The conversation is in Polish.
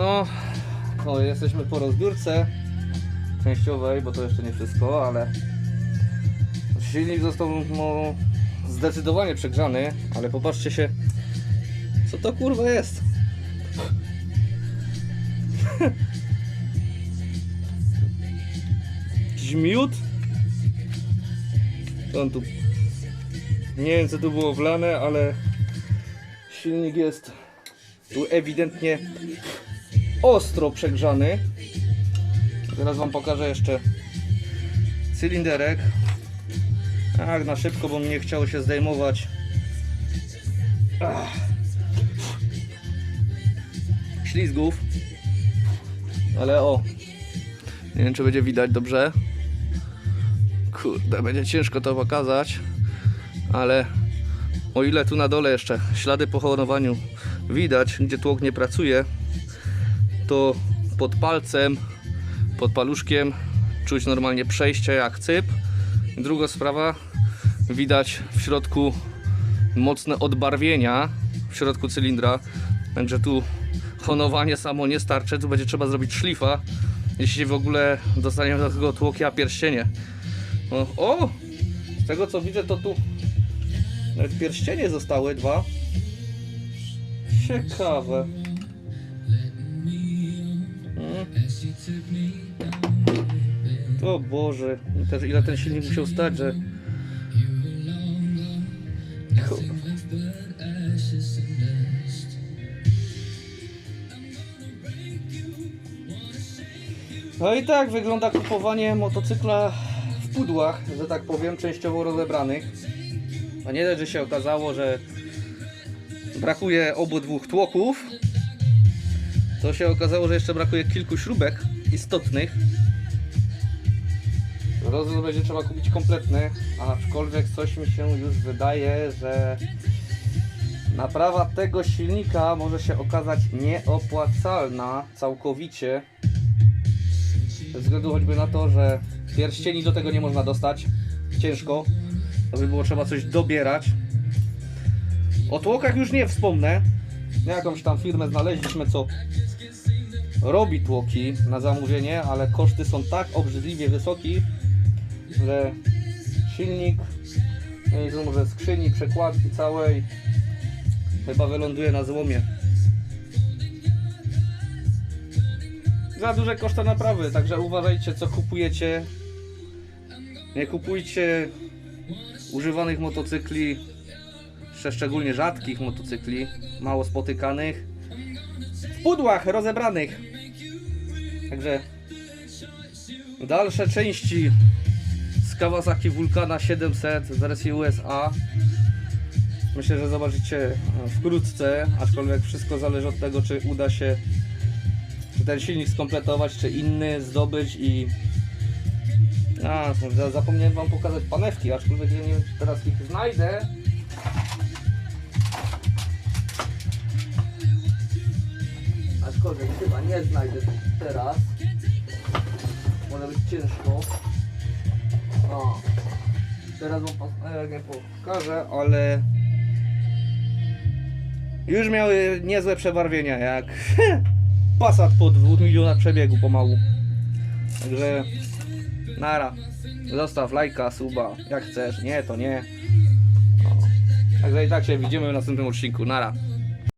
No, jesteśmy po rozbiórce częściowej, bo to jeszcze nie wszystko, ale silnik został no, zdecydowanie przegrzany, ale popatrzcie się, co to kurwa jest. Jakiś miód? On tu... Nie wiem co tu było wlane, ale silnik jest tu ewidentnie ostro przegrzany. Teraz wam pokażę jeszcze cylinderek. Tak, na szybko, bo mi nie chciało się zdejmować. Ach. Ślizgów. Ale o. Nie wiem, czy będzie widać dobrze. Kurde, będzie ciężko to pokazać. Ale o ile tu na dole jeszcze ślady po chorowaniu widać, gdzie tłok nie pracuje, to pod palcem, pod paluszkiem czuć normalnie przejście jak cyp. Druga sprawa, widać w środku mocne odbarwienia w środku cylindra, także tu honowanie samo nie starczy, tu będzie trzeba zrobić szlifa, jeśli w ogóle dostaniemy do tego tłokia pierścienie. O, o! Z tego co widzę to tu nawet pierścienie zostały dwa. Ciekawe. O Boże, też ile ten silnik musiał stać, że... Kurwa. No i tak wygląda kupowanie motocykla w pudłach, że tak powiem, częściowo rozebranych. A nie dość, że się okazało, że brakuje obydwu tłoków, to się okazało, że jeszcze brakuje kilku śrubek istotnych. Rozum będzie trzeba kupić kompletny, aczkolwiek coś mi się już wydaje, że naprawa tego silnika może się okazać nieopłacalna całkowicie. Ze względu choćby na to, że pierścieni do tego nie można dostać. Ciężko. To by było trzeba coś dobierać. O tłokach już nie wspomnę. Jakąś tam firmę znaleźliśmy, co robi tłoki na zamówienie, ale koszty są tak obrzydliwie wysokie, że silnik, wiem, może skrzyni, przekładki całej chyba wyląduje na złomie. Za duże koszty naprawy, także uważajcie co kupujecie. Nie kupujcie używanych motocykli, szczególnie rzadkich motocykli, mało spotykanych, w pudłach rozebranych. Także dalsze części z Kawasaki Vulcana 700 z wersji USA myślę, że zobaczycie wkrótce, aczkolwiek wszystko zależy od tego, czy uda się ten silnik skompletować, czy inny zdobyć i a, za- zapomniałem wam pokazać panewki, aczkolwiek ja nie wiem, czy teraz ich znajdę. Aczkolwiek chyba nie znajdę teraz. Może być ciężko. O. Teraz wam pas- e, nie pokażę, ale już miały niezłe przebarwienia, jak Passat po 2 milionach przebiegu pomału. Także Nara. Zostaw lajka, suba, jak chcesz. Nie, to nie. Także i tak się widzimy w następnym odcinku. Nara.